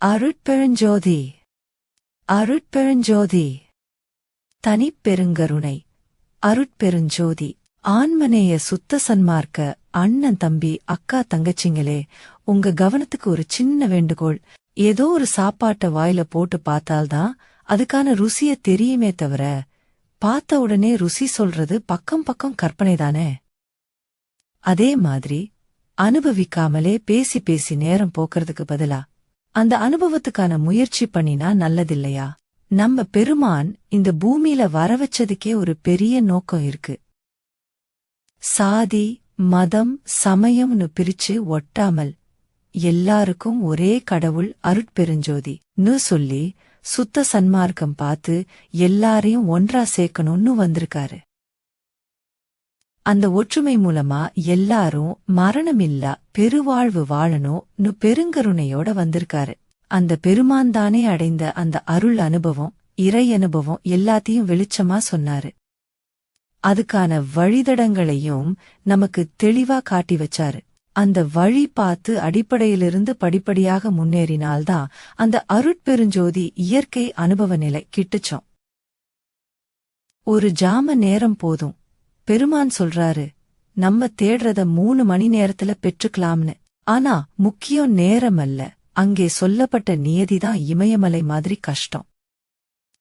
அருட்பெருஞ்சோதி அருட்பெருஞ்சோதி தனிப்பெருங்கருணை அருட்பெருஞ்சோதி ஆன்மநேய சுத்த சன்மார்க்க அண்ணன் தம்பி அக்கா தங்கச்சிங்களே உங்க கவனத்துக்கு ஒரு சின்ன வேண்டுகோள். ஏதோ ஒரு சாப்பாட்ட வாயில போட்டு பார்த்தால்தான் அதுக்கான ருசிய தெரியுமே தவிர பார்த்த உடனே ருசி சொல்றது பக்கம் பக்கம் கற்பனைதானே அதே மாதிரி அனுபவிக்காமலே பேசி பேசி நேரம் போக்குறதுக்கு பதிலா அந்த அனுபவத்துக்கான முயற்சி பண்ணினா நல்லதில்லையா? நம்ம பெருமான் இந்த பூமியில வர வச்சதுக்கே ஒரு பெரிய நோக்கம் இருக்கு. சாதி மதம் சமயம்னு பிரிச்சு ஒட்டாமல் எல்லாருக்கும் ஒரே கடவுள் அருட்பெருஞ்சோதி. னு சொல்லி சுத்த சன்மார்க்கம் பார்த்து எல்லாரையும் ஒன்றா சேர்க்கணும்னு வந்திருக்காரு. அந்த ஒற்றுமை மூலமா எல்லாரும் மரணமில்லா பெருவாழ்வு வாழணும்னு பெருங்கருணையோட வந்திருக்காரு. அந்த பெருமான் தானே அடைந்த அந்த அருள் அனுபவம் இறை அனுபவம் எல்லாத்தையும் வெளிச்சமா சொன்னாரு. அதுக்கான வழிதடங்களையும் நமக்கு தெளிவா காட்டி வச்சாரு. அந்த வழி பார்த்து அடிப்படையிலிருந்து படிப்படியாக முன்னேறினால்தான் அந்த அருட்பெருஞ்சோதி இயற்கை அனுபவ நிலை கிட்டுச்சோம். ஒரு ஜாம நேரம் போதும். பெருமான் சொல்றாரு நம்ம தேடுறத மூணு மணி நேரத்துல பெற்றுக்கலாம்னு. ஆனா முக்கியம் நேரம் அல்ல அங்கே சொல்லப்பட்ட நியதிதான் இமயமலை மாதிரி கஷ்டம்.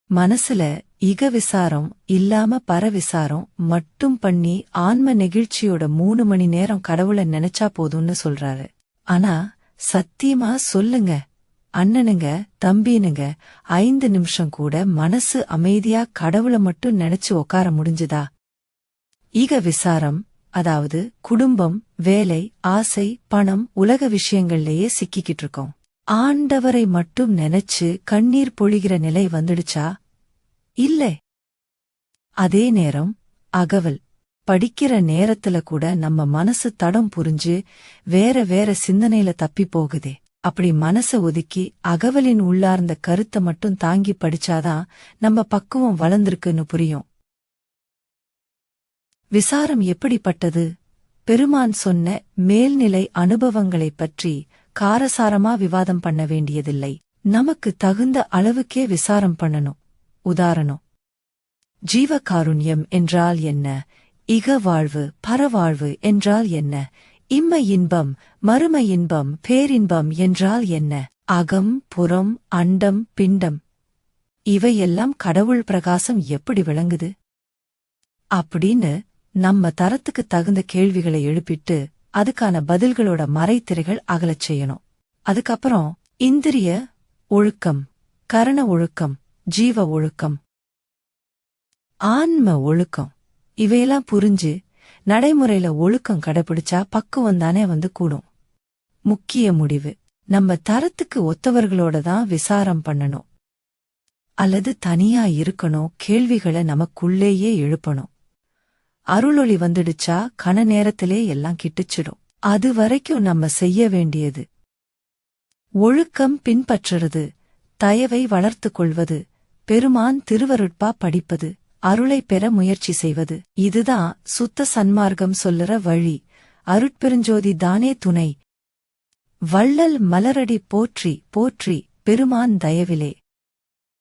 மனசுல இக விசாரம் இல்லாம பரவிசாரம் மட்டும் பண்ணி ஆன்ம நெகிழ்ச்சியோட மூணு மணி நேரம் கடவுள நினைச்சா போதும்னு சொல்றாரு. ஆனா சத்தியமா சொல்லுங்க. அண்ணனுங்க தம்பினுங்க ஐந்து நிமிஷம் கூட மனசு அமைதியா கடவுளை மட்டும் நினைச்சு உக்கார முடிஞ்சுதா? ஈக விசாரம் அதாவது குடும்பம் வேலை ஆசை பணம் உலக விஷயங்கள்லயே சிக்கிக்கிட்டு இருக்கோம். ஆண்டவரை மட்டும் நினைச்சு கண்ணீர் பொழிகிற நிலை வந்துடுச்சா? இல்லை. அதே நேரம் அகவல். படிக்கிற நேரத்துல கூட நம்ம மனசு தடம் புரிஞ்சு வேற வேற சிந்தனையில தப்பி போகுதே. அப்படி மனச ஒதுக்கி அகவலின் உள்ளார்ந்த கருத்தை மட்டும் தாங்கி படிச்சாதான் நம்ம பக்குவம் வளர்ந்திருக்குன்னு புரியும். விசாரம் எப்படிப்பட்டது? பெருமான் சொன்ன மேல்நிலை அனுபவங்களைப் பற்றி காரசாரமா விவாதம் பண்ண வேண்டியதில்லை. நமக்கு தகுந்த அளவுக்கே விசாரம் பண்ணணும். உதாரணம் ஜீவகாருண்யம் என்றால் என்ன? இக வாழ்வு பரவாழ்வு என்றால் என்ன? இம்மை இன்பம் மறும இன்பம் பேரின்பம் என்றால் என்ன? அகம் புறம் அண்டம் பிண்டம். இவையெல்லாம் கடவுள் பிரகாசம் எப்படி விளங்குது? அப்படின்னு நம்ம தரத்துக்கு தகுந்த கேள்விகளை எழுப்பிட்டு அதுக்கான பதில்களோட மறைத்திரைகள் அகலச் செய்யணும். அதுக்கப்புறம் இந்திரிய ஒழுக்கம் கரண ஒழுக்கம் ஜீவ ஒழுக்கம் ஆன்ம ஒழுக்கம் இவையெல்லாம் புரிஞ்சு நடைமுறையில ஒழுக்கம் கடைபிடிச்சா பக்குவம் தானே வந்து கூடும். முக்கிய முடிவு நம்ம தரத்துக்கு ஒத்தவர்களோட தான் விசாரம் பண்ணணும். அல்லது தனியா இருக்கணும் கேள்விகளை நமக்குள்ளேயே எழுப்பணும். அருளொளி வந்துடுச்சா? கன நேரத்திலே எல்லாம் கிட்டுச்சிடும். அது வரைக்கும் நம்ம செய்ய வேண்டியது. ஒழுக்கம் பின்பற்றுறது. தயவை வளர்த்துக் கொள்வது. பெருமான் திருவருட்பா படிப்பது. அருளை பெற முயற்சி செய்வது. இதுதான் சுத்த சன்மார்க்கம் சொல்லுற வழி. அருட்பெருஞ்சோதி தானே துணை. வள்ளல் மலரடி போற்றி போற்றி பெருமான் தயவிலே.